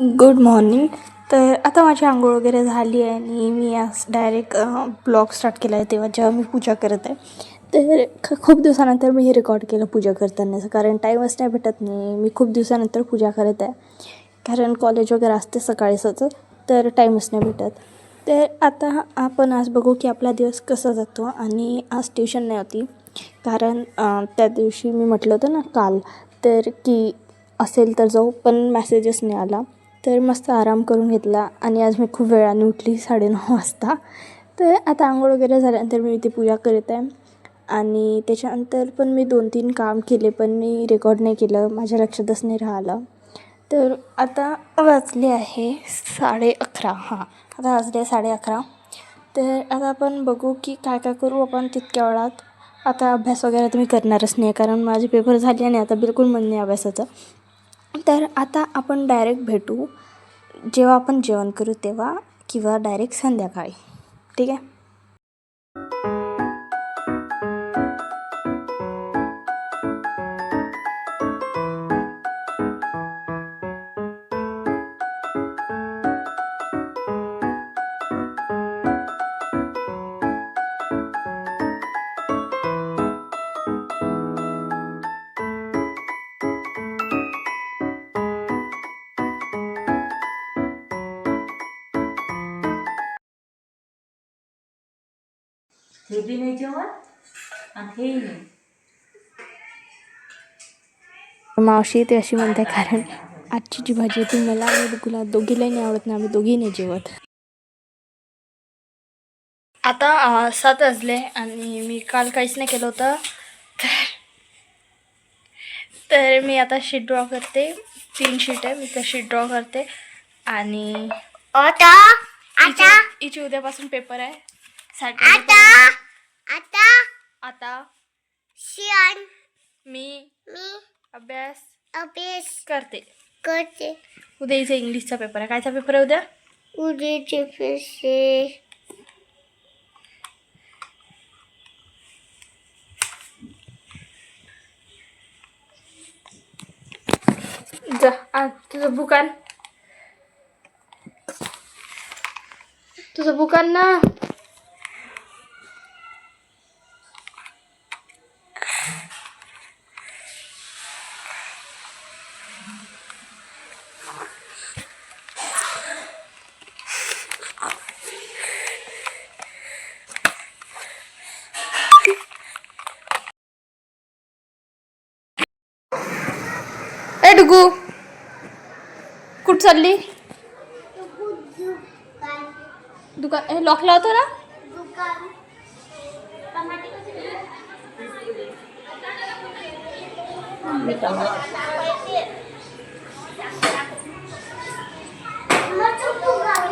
Good morning तर आता माझी आंघोळ वगैरे झाली आहे आणि मी आज डायरेक्ट ब्लॉग स्टार्ट केला आहे तेव्हा जेव्हा मी पूजा करत आहे. तर खूप दिवसानंतर मी हे रेकॉर्ड केलं पूजा करतानाचं. कारण टाईमच नाही भेटत नाही मी खूप दिवसानंतर पूजा करत आहे. कारण कॉलेज वगैरे असते सकाळीच तर टाईमच नाही भेटत. तर आता आपण आज बघू की आपला दिवस कसा जातो आणि आज ट्युशन नाही होती. कारण त्या दिवशी मी म्हटलं होतं ना काल तर की असेल तर जाऊ पण मेसेजेस नाही आला. तर मस्त आराम करून घेतला. आणि आज मी खूप वेळाने उठली साडेनऊ वाजता. तर आता आंघोळ वगैरे झाल्यानंतर मी इथे पूजा करत आहे. आणि त्याच्यानंतर पण मी दोन तीन काम केले पण मी रेकॉर्ड नाही केलं. माझ्या लक्षातच नाही राहिलं. तर आता वाजले आहे साडे अकरा हां आता वाजले साडे अकरा तर आता आपण बघू की काय काय करू आपण तितक्या वेळात. आता अभ्यास वगैरे तर मी करणारच नाही कारण माझे पेपर झाले आणि आता बिलकुल मन नाही अभ्यासाचं. तर आता आपण डायरेक्ट भेटू. जेव्हा आपण जेवण करू तेव्हा किंवा डायरेक्ट संध्याकाळी. ठीक आहे? हे बी नाही जेवण आणि हेही नाही. मावशी ते अशी म्हणते कारण आजची जी भाजी होती मला आणि दुकुला दोघीलाही नाही आवडत ना आम्ही दोघी नाही जेवत. आता अं, सात वाजले आणि मी काल काहीच नाही केलं होतं. तर तर मी आता शीट ड्रॉ करते. तीन शीट आहे मी त्या शीट ड्रॉ करते. आणि आता हिची उद्यापासून पेपर आहे. आता आता आता शियान मी मी अभ्यास अभ्यास करते. करते. उद्या हिचा इंग्लिशचा पेपर आहे. कायचा पेपर आहे उद्या? उद्याचे पैसे जा आ, तुझं बुक आण. तुझं बुक आण ना. ए डुगू कुठं चालली? दुकान हे लॉक लावतो ना?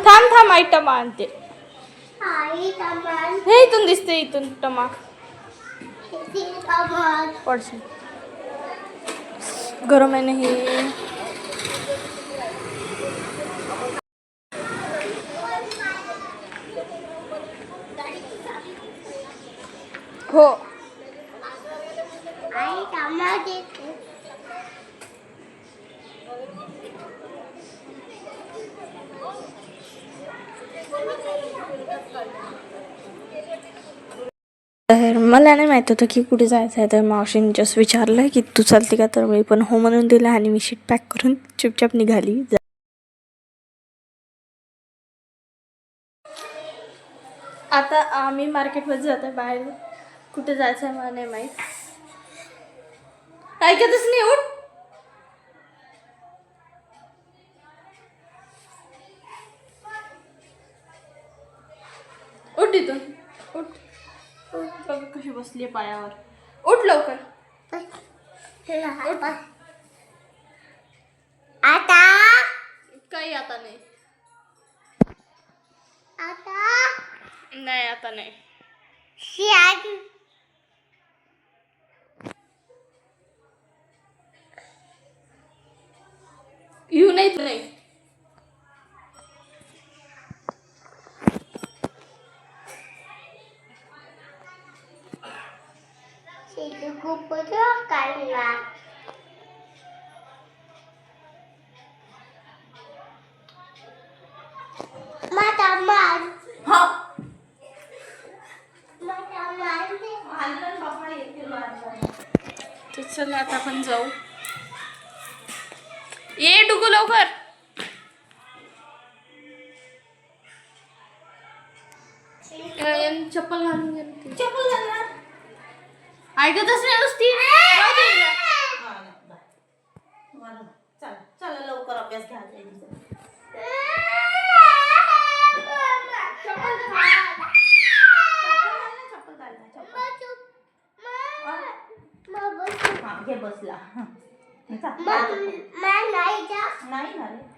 थांब थांब आई टमा आणते. हे इथून दिसते इथून टमा टमान पडशील. गरम आहे नाही. हो. आई मला नाही माहीत होतं की कुठे जायचं आहे. तर मावशीने जस्ट विचारलं की तू चालते का? तर मी पण हो म्हणून दिलं आणि मी शीट पॅक करून चुपचाप निघाली. जा- आता आम्ही मार्केटमध्ये जात आहे बाहेर. कुठे जायचं आहे मला नाही माहीत. ऐकतच नाही उठ. उठ इथून. कशी बसली आहे पायावर उठ लवकर आता। काही आता नाही। आता। नाही आता नाही। येऊ नाही तू नाही। मार. हा. माता मार तर चला आता आपण जाऊ. ये डुगू लवकर. चप्पल घालून गेली. चप्पल घाल ना. ऐकतच नाही नुसती. जाऊ दे हिला. हा. चला चला लवकर अभ्यास घ्या जायचं. चप्पल घाल. ना, चप्पल. हा, घे बसला. हा. चा, नाही जा. नाही ना रे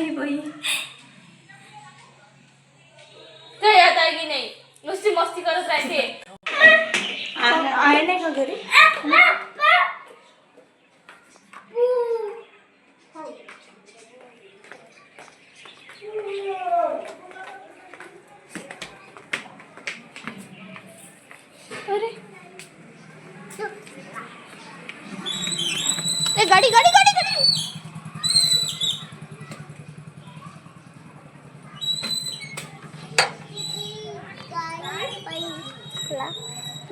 कर आई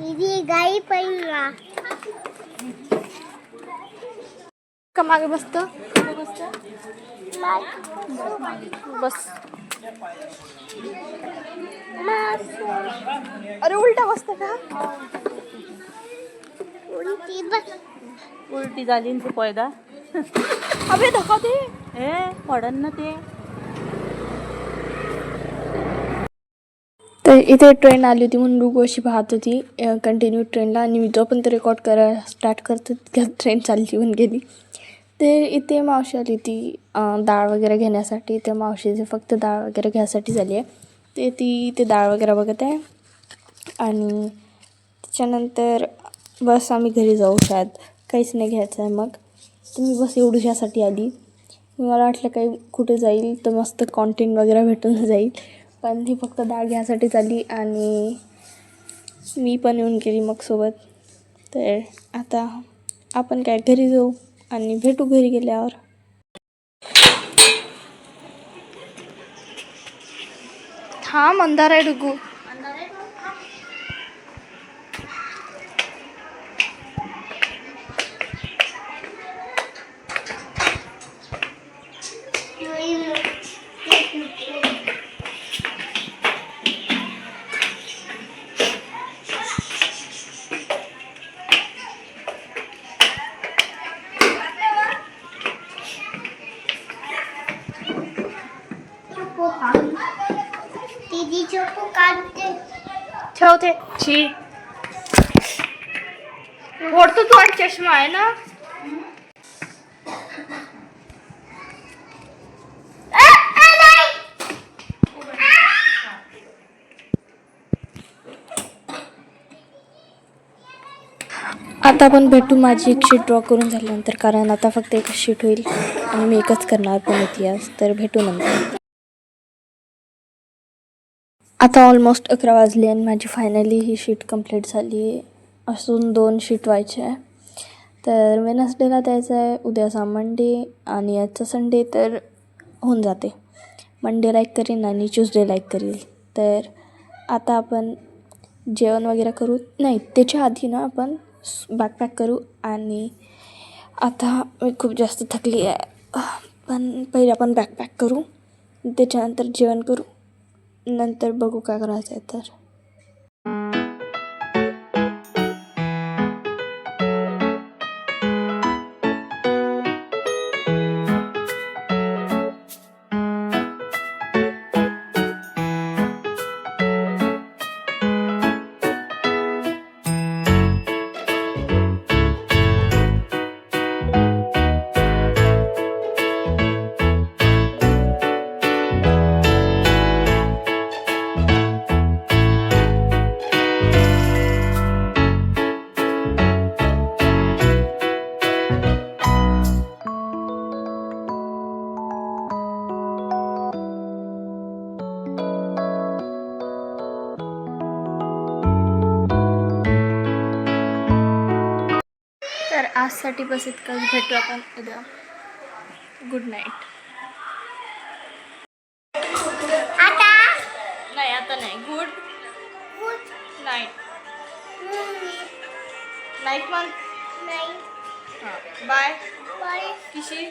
ఇది गाई पहिला का मागे बस अरे उलटा बसतो का उलटी बस उलटी झाली ते पैदा अबे धका ते ए पडन ना ते इथे ट्रेन आली होती म्हणून डुगू अशी पाहत होती. कंटिन्यू ट्रेनला आणि मी जोपर्यंत पण ते रेकॉर्ड करायला स्टार्ट करतो तितक्यात ट्रेन चालली होऊन गेली. ते इथे मावशी आली होती डाळ वगैरे घेण्यासाठी. त्या मावशीचे फक्त डाळ वगैरे घ्यायसाठी झाली आहे ते ती ते डाळ वगैरे बघत आहे. आणि त्याच्यानंतर बस आम्ही घरी जाऊ शायद काहीच नाही घ्यायचं आहे मग. तर मी बस एवढ्यासाठी आली. मला वाटलं काही कुठे जाईल तर मस्त कॉन्टेंट वगैरे भेटून जाईल. पण ती फक्त डाळ घ्यायसाठी चालली आणि मी पण येऊन गेली मग सोबत. तर आता आपण काय घरी जाऊ आणि भेटू घरी गेल्यावर. हा मंदार आहे डुगू. काढते ठेवते. छी. ओढतो तू आणि चष्मा आहे ना? आता आपण भेटू माझी एक शीट ड्रॉ करून झाल्यानंतर कारण आता फक्त एकच शीट होईल आणि मी एकच करणार पण इतिहास तर भेटू नंतर. आता ऑलमोस्ट अकरा वाजले आणि माझी फायनली ही शीट कंप्लीट झाली. आहे असून दोन शीट व्हायचे आहे. तर वेनसडेला द्यायचं आहे उद्याचा मंडे आणि याचा संडे तर होऊन जाते. मंडेला एक करीन आणि ट्यूजडेला एक करील तर आता आपण जेवण वगैरे करू. नाही त्याच्या आधी ना आपण बॅकपॅक करू आणि आता मी खूप जास्त थकली आहे. पण पहिले आपण बॅकपॅक करू. त्याच्यानंतर जेवण करू. नंतर बघू काय करायचं आहे तर. आजसाठी बस इतकंच भेटू आपण उद्या. गुड नाईट आता? नाही आता नाही. गुड गुड नाईट नाईट मग नाही हां बाय बाय किशी